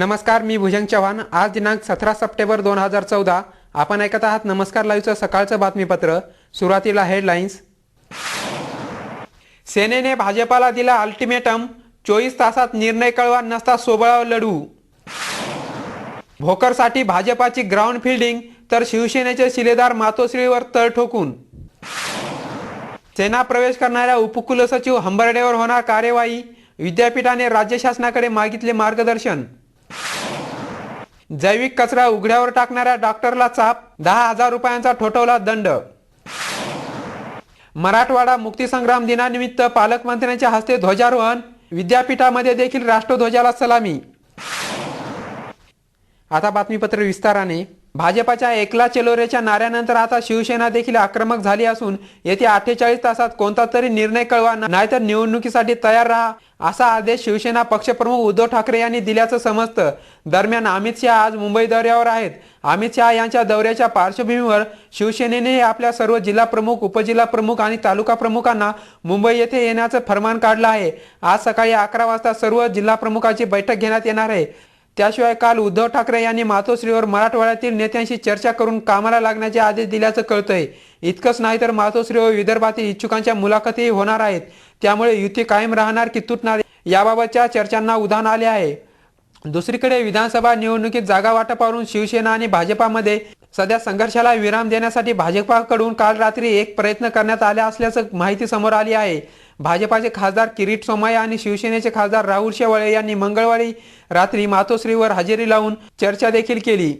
नमस्कार मी भुजंग चव्हाण. आज दिनांक सतरा सप्टेंबर दोन हजार चौदा. आपण ऐकत आहात नमस्कार लाईव्हचं सकाळचं बातमीपत्र. सुरुवातीला हेडलाईन्स. सेनेने भाजपाला दिला अल्टिमेटम. चोवीस तासात निर्णय कळवा नसता सोबळा लढू. भोकरसाठी भाजपाची ग्राउंड फिल्डिंग तर शिवसेनेचे शिलेदार मातोश्रीवर तळ ठोकून. सेना प्रवेश करणाऱ्या उपकुलसचिव हंबर्डेवर होणार कार्यवाही. विद्यापीठाने राज्य शासनाकडे मागितले मार्गदर्शन. जैविक कचरा उघड्यावर टाकणाऱ्या डॉक्टरला चाप दहा हजार रुपयांचा ठोठवला दंड. मराठवाडा मुक्तीसंग्राम दिनानिमित्त पालकमंत्र्यांच्या हस्ते ध्वजारोहण विद्यापीठामध्ये देखील राष्ट्रध्वजाला सलामी. आता बातमीपत्र विस्ताराने. भाजपाच्या एकला चेलोरेच्या नाऱ्यानंतर आता शिवसेना देखील आक्रमक झाली असून येत्या अठ्ठेचाळीस तासात कोणता तरी निर्णय कळवा नाहीतर निवडणुकीसाठी तयार राहा असा आदेश शिवसेना पक्षप्रमुख उद्धव ठाकरे यांनी दिल्याचं समजतं. दरम्यान अमित शहा आज मुंबई दौऱ्यावर आहेत. अमित शहा यांच्या दौऱ्याच्या पार्श्वभूमीवर शिवसेनेने आपल्या सर्व जिल्हा प्रमुख उपजिल्हा प्रमुख आणि तालुका प्रमुखांना मुंबई येथे येण्याचं फरमान काढलं आहे. आज सकाळी अकरा वाजता सर्व जिल्हा प्रमुखांची बैठक घेण्यात येणार आहे. त्याशिवाय काल उद्धव ठाकरे यांनी मातोश्रीवर मराठवाड्यातील नेत्यांशी चर्चा करून कामाला लागण्याचे आदेश दिल्याचं कळतंय. इतकंच नाही तर मातोश्रीवर विदर्भातील इच्छुकांच्या मुलाखतीही होणार आहेत. त्यामुळे युती कायम राहणार की तुटणार याबाबतच्या चर्चांना उधाण आले आहे. दुसरीकडे विधानसभा निवडणुकीत जागा वाटपावरून शिवसेना आणि भाजपामध्ये सध्या संघर्षाला विराम देण्यासाठी भाजपाकडून काल रात्री एक प्रयत्न करण्यात आला असल्याचं माहिती समोर आली आहे. भाजपाचे खासदार किरीट सोमाया आणि शिवसेनेचे खासदार राहुल शेवाळे यांनी मंगळवारी रात्री मातोश्रीवर हजेरी लावून चर्चा देखील केली.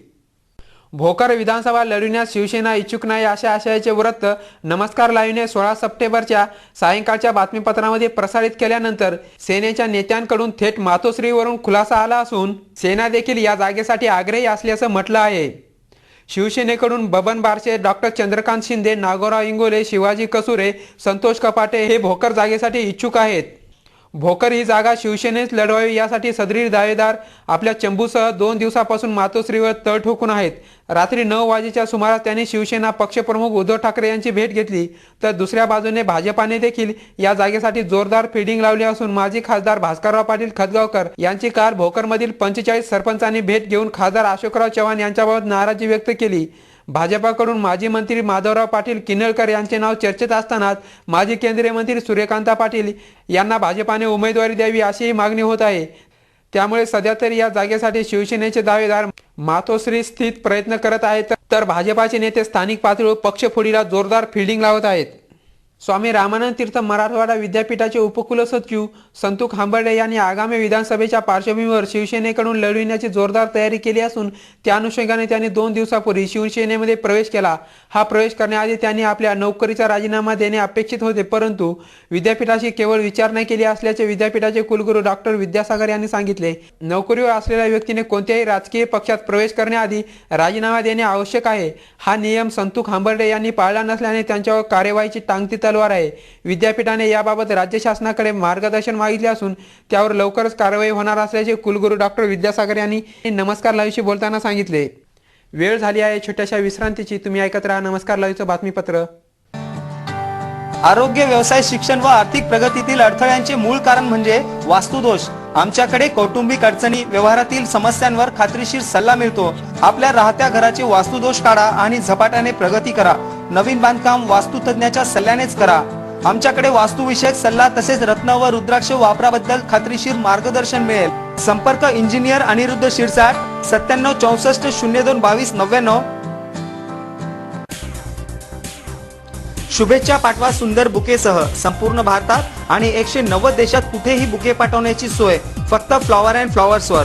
भोकर विधानसभा लढविण्यास शिवसेना इच्छुक नाही अशा आशयाचे वृत्त नमस्कार लाईव्हने सोळा सप्टेंबरच्या सायंकाळच्या बातमीपत्रामध्ये प्रसारित केल्यानंतर सेनेच्या नेत्यांकडून थेट मातोश्रीवरून खुलासा आला असून सेना देखील या जागेसाठी आग्रही असल्याचं म्हटलं आहे. शिवसेनेकडून बबन बारशे डॉक्टर चंद्रकांत शिंदे नागोराव इंगोले शिवाजी कसुरे संतोष कपाटे हे भोकर जागेसाठी इच्छुक आहेत. भोकर ही जागा शिवसेनेच लढवावी यासाठी सदरीर दावेदार आपल्या चंबूसह दोन दिवसापासून मातोश्रीवर तळ ठोकून आहेत. रात्री नऊ वाजेच्या सुमारास त्यांनी शिवसेना पक्षप्रमुख उद्धव ठाकरे यांची भेट घेतली. तर दुसऱ्या बाजूने भाजपाने देखील या जागेसाठी जोरदार फिडिंग लावली असून माजी खासदार भास्करराव पाटील खतगावकर यांची काल भोकरमधील पंचेचाळीस सरपंचांनी भेट घेऊन खासदार अशोकराव चव्हाण यांच्याबाबत नाराजी व्यक्त केली. भाजपाकडून माजी मंत्री माधवराव पाटील किनळकर यांचे नाव चर्चेत असतानाच माजी केंद्रीय मंत्री सूर्यकांता पाटील यांना भाजपाने उमेदवारी द्यावी अशीही मागणी होत आहे. त्यामुळे सध्या तरी या जागेसाठी शिवसेनेचे दावेदार मातोश्री स्थित प्रयत्न करत आहेत. तर भाजपाचे नेते स्थानिक पातळीवर पक्षफोडीला जोरदार फिल्डिंग लावत आहेत. स्वामी रामानंद तीर्थ मराठवाडा विद्यापीठाचे उपकुलसचिव संतू हांबर्डे यांनी आगामी विधानसभेच्या पार्श्वभूमीवर शिवसेनेकडून लढविण्याची जोरदार तयारी केली असून त्या अनुषंगाने त्यांनी दोन दिवसापूर्वी शिवसेनेमध्ये प्रवेश केला. हा प्रवेश करण्याआधी त्यांनी आपल्या नोकरीचा राजीनामा देणे अपेक्षित होते परंतु विद्यापीठाशी केवळ विचारणा केली असल्याचे विद्यापीठाचे कुलगुरू डॉक्टर विद्यासागर यांनी सांगितले. नोकरीवर असलेल्या व्यक्तीने कोणत्याही राजकीय पक्षात प्रवेश करण्याआधी राजीनामा देणे आवश्यक आहे. हा नियम संतू हांबर्डे यांनी पाळला नसल्याने त्यांच्यावर कार्यवाहीची टांगती तलवार आहे. विद्यापीठाने याबाबत राज्य शासनाकडे मार्गदर्शन मागितले असून त्यावर लवकरच कारवाई होणार असल्याचे कुलगुरू डॉक्टर विद्यासागर यांनी नमस्कार लाईव्हशी बोलताना सांगितले. वेळ झाली आहे छोट्याशा विश्रांतीची. तुम्ही ऐकत राहा नमस्कार लाईव्हचं बातमीपत्र. आरोग्य व्यवसाय शिक्षण व आर्थिक प्रगतीतील अडथळ्यांचे मूळ कारण म्हणजे वास्तुदोष. आमच्याकडे कौटुंबिक अडचणी व्यवहारातील समस्यांवर खात्रीशीर सल्ला मिळतो. आपल्या राहत्या घराचे वास्तुदोष काढा आणि झपाट्याने प्रगती करा. नवीन बांधकाम वास्तुतज्ञाच्या सल्ल्यानेच करा. आमच्याकडे वास्तुविषयक सल्ला तसेच रत्न व रुद्राक्ष वापराबद्दल खात्रीशीर मार्गदर्शन मिळेल. संपर्क इंजिनियर अनिरुद्ध शिरसाट सत्त्याण्णव चौसष्ट शून्य दोन बावीस नव्याण्णव. शुभेच्छा पाठवा सुंदर बुकेसह. संपूर्ण भारतात आणि एकशे नव्वद देशात कुठेही बुके पाठवण्याची सोय. फक्त फ्लॉवर अँड फ्लॉवर्सवर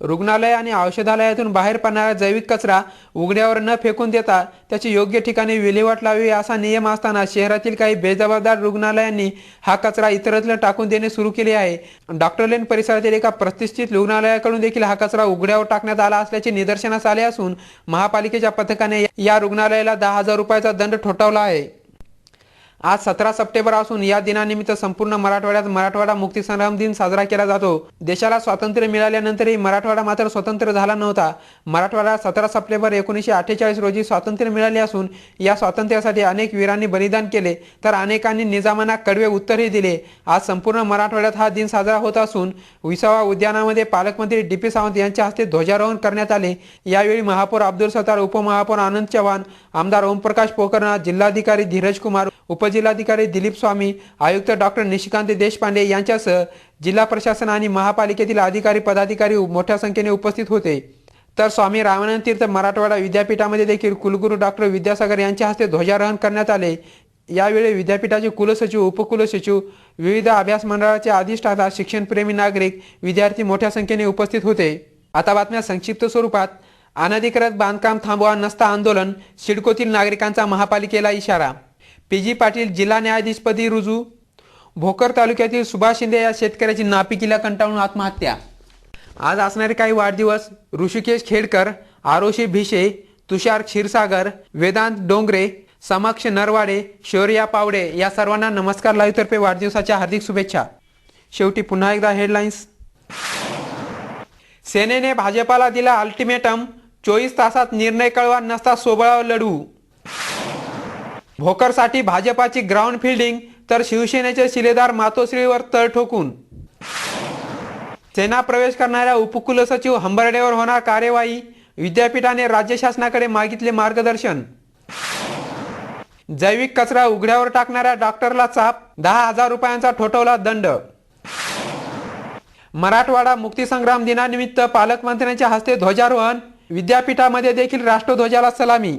रुग्णालय आणि औषधालयातून बाहेर पडणारा जैविक कचरा उघड्यावर न फेकून देता त्याची योग्य ठिकाणी विल्हेवाट लावी असा नियम असताना शहरातील काही बेजबाबदार रुग्णालयांनी हा कचरा इतरत्र टाकून देणे सुरू केले आहे. डॉक्टर लेन परिसरातील एका प्रतिष्ठित रुग्णालयाकडून देखील हा कचरा उघड्यावर टाकण्यात आला असल्याचे निदर्शनास आले असून महापालिकेच्या पथकाने या रुग्णालयाला दहा हजार रुपयाचा दंड ठोठावला आहे. आज सतरा सप्टेंबर असून या दिनानिमित्त संपूर्ण मराठवाड्यात मराठवाडा मुक्ती संग्राम दिन साजरा केला जातो. देशाला स्वातंत्र्य मिळाल्यानंतरही मराठवाडा मात्र स्वतंत्र झाला नव्हता. मराठवाडा सतरा सप्टेंबर एकोणीसशे अठ्ठेचाळीस रोजी स्वातंत्र्य मिळाले असून या स्वातंत्र्यासाठी अनेक वीरांनी बलिदान केले तर अनेकांनी निजामांना कडवे उत्तरही दिले. आज संपूर्ण मराठवाड्यात हा दिन साजरा होत असून विसावा उद्यानामध्ये पालकमंत्री डी पी सावंत यांच्या हस्ते ध्वजारोहण करण्यात आले. यावेळी महापौर अब्दुल सत्तार उपमहापौर आनंद चव्हाण आमदार ओमप्रकाश पोकरणा जिल्हाधिकारी धीरज कुमार उपजिल्हाधिकारी दिलीप स्वामी आयुक्त डॉक्टर निशिकांत देशपांडे यांच्यासह जिल्हा प्रशासन आणि महापालिकेतील अधिकारी पदाधिकारी मोठ्या संख्येने उपस्थित होते. तर स्वामी रामानंद तीर्थ मराठवाडा विद्यापीठामध्ये देखील कुलगुरू डॉक्टर विद्यासागर यांच्या हस्ते ध्वजारोहण करण्यात आले. यावेळी विद्यापीठाचे कुलसचिव उपकुलसचिव विविध अभ्यास मंडळाचे अधिष्ठाता शिक्षणप्रेमी नागरिक विद्यार्थी मोठ्या संख्येने उपस्थित होते. आता बातम्या संक्षिप्त स्वरूपात. अनधिकृत बांधकाम थांबवा नसता आंदोलन सिडकोतील नागरिकांचा महापालिकेला इशारा पी जी पाटील जिल्हा न्यायाधीशपदी रुजू. भोकर तालुक्यातील सुभाष शिंदे या शेतकऱ्याची नापिकीला कंटाळून आत्महत्या. आज असणारे काही वाढदिवस ऋषिकेश खेडकर आरोशी भिशे तुषार क्षीरसागर वेदांत डोंगरे समक्ष नरवाडे शौर्या पावडे या सर्वांना नमस्कार लाईव्हतर्फे वाढदिवसाच्या हार्दिक शुभेच्छा. शेवटी पुन्हा एकदा हेडलाईन्स. सेनेने भाजपाला दिला अल्टिमेटम. चोवीस तासात निर्णय कळवा नसता सोबळावर लढू. भोकरसाठी भाजपाची ग्राउंड फिल्डिंग तर शिवसेनेचे शिलेदार मातोश्रीवर तळ ठोकून. सेना प्रवेश करणाऱ्या उपकुल सचिव हंबर्डेवर होणार कार्यवाही विद्यापीठाने राज्य शासनाकडे मागितले मार्गदर्शन. जैविक कचरा उघड्यावर टाकणाऱ्या डॉक्टरला चाप दहा हजार रुपयांचा ठोठवला दंड. मराठवाडा मुक्तीसंग्राम दिनानिमित्त पालकमंत्र्यांच्या हस्ते ध्वजारोहण विद्यापीठामध्ये देखील राष्ट्रध्वजाला सलामी.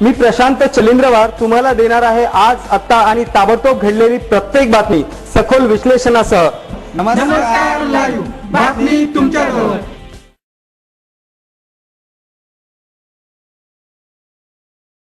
मी प्रशांत चलिंद्रवार तुम्हाला देणार आहे आज आत्ता आणि ताबडतोब घडलेली प्रत्येक बातमी सखोल विश्लेषणासह. नमस्कार बातमी तुमच्या